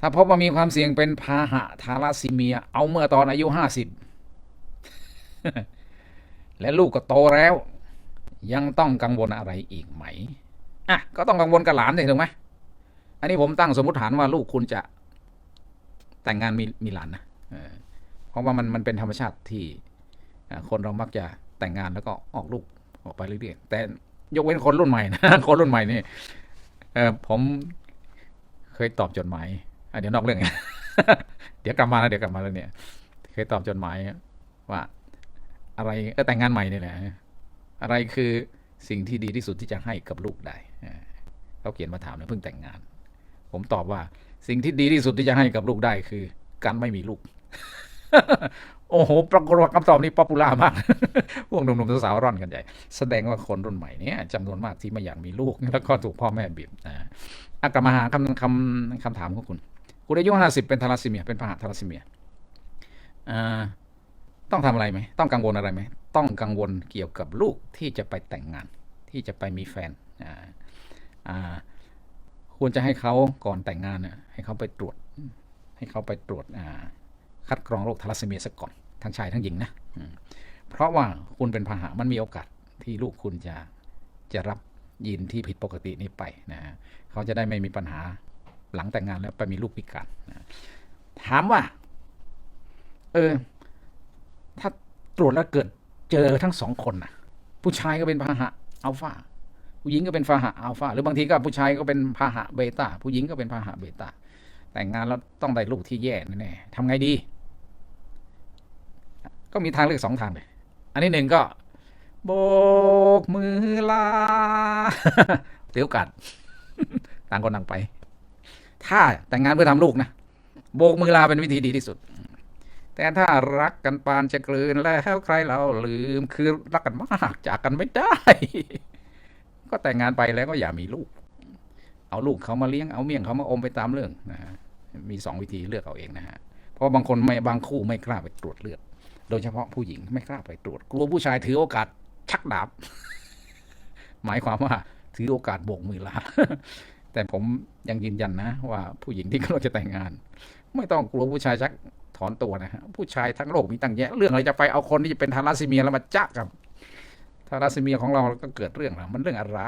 ถ้าพบว่ามีความเสี่ยงเป็นพาหะทาราซีเมีย เอาเมื่อตอนอายุห้าสิบและลูกก็โตแล้ว ยังต้องกังวลอะไรอีกไหมอะก็ต้องกังวลกับหลานสิถูกไหมอันนี้ผมตั้งสมมติฐานว่าลูกคุณจะแต่งงานมีมีหลานนะเพราะว่ามันมันเป็นธรรมชาติที่คนเรามักจะแต่งงานแล้วก็ออกลูกออกไปเรื่อยๆแต่ยกเว้นคนรุ่นใหม่นะคนรุ่นใหม่นี่เออผมเคยตอบจดหมาย เดี๋ยวนอกเรื่องเดี๋ยวกลับมาแล้วเดี๋ยวกลับมาแล้วเนี่ยเคยตอบจดหมายว่า อะไรก็แต่งงานใหม่นี่แหละอะไรคือสิ่งที่ดีที่สุดที่จะให้กับลูกได้เขาเขียนมาถามเนะเพิ่งแต่งงาน ผมตอบว่า สิ่งที่ดีที่สุดที่จะให้กับลูกได้คือ การไม่มีลูก โอ้โห ปรากฏว่าคำตอบนี้ป๊อปปูล่ามาก พวกหนุ่มๆสาวๆร่อนกันใหญ่ แสดงว่าคนรุ่นใหม่เนี่ยจำนวนมากที่ไม่อยากมีลูก แล้วก็ถูกพ่อแม่บีบนะอะกลับมาหาคำคำคำถามของคุณ คุณอายุห้าสิบเป็นทาราซีเมีย เป็นพหะทาราซีเมียต้องทำอะไรไหม ต้องกังวลอะไรไหม ต้องกังวลเกี่ยวกับลูกที่จะไปแต่งงาน ที่จะไปมีแฟนควรจะให้เขาก่อนแต่งงานเนี่ยให้เขาไปตรวจ ให้เขาไปตรวจคัดกรองโรคทาลัสซีเมียซะก่อน ทั้งชายทั้งหญิงนะ เพราะว่าคุณเป็นพหะมันมีโอกาสที่ลูกคุณจะจะรับยีนที่ผิดปกตินี้ไปนะฮะเขาจะได้ไม่มีปัญหา หลังแต่งงานแล้วไปมีลูกพิการนะถามว่า เออ ถ้าตรวจแล้วเกิดเจอทั้งสองคนนะผู้ชายก็เป็นพาหะอัลฟาผู้หญิงก็เป็นพาหะอัลฟาหรือบางทีก็ผู้ชายก็เป็นพาหะเบต้าผู้หญิงก็เป็นพาหะเบต้าแต่งงานแล้วต้องได้ลูกที่แย่แน่ๆทำไงดี ก็มีทางเลือกสองทางเลยอันที่หนึ่งก็โบกมือลาถือโอกาสต่างคนต่างไป ถ้าแต่งงานเพื่อทำลูกนะโบกมือลาเป็นวิธีดีที่สุด แต่ถ้ารักกันปานจะกลืนแล้วใครเราลืมคือรักกันมากจากกันไม่ได้ ก็แต่งงานไปแล้วก็อย่ามีลูก เอาลูกเขามาเลี้ยงเอาเมี่ยงเขามาอมไปตามเรื่องนะฮะมีสองวิธีเลือกเอาเองนะฮะเพราะบางคนไม่บางคู่ไม่กล้าไปตรวจเลือดโดยเฉพาะผู้หญิงไม่กล้าไปตรวจกลัวผู้ชายถือโอกาสชักดาบ หมายความว่าถือโอกาสโบกมือลา แต่ผมยังยืนยันนะว่าผู้หญิงที่กำลังจะแต่งงาน ไม่ต้องกลัวผู้ชายชักถอนตัวนะฮะผู้ชายทั้งโลกมีตั้งแยะ เรื่องอะไรจะไปเอาคนที่จะเป็นทาราซีเมียแล้วมาจ้ากับทาราซีเมียของเราก็เกิดเรื่องแล้วมันเรื่องอะไร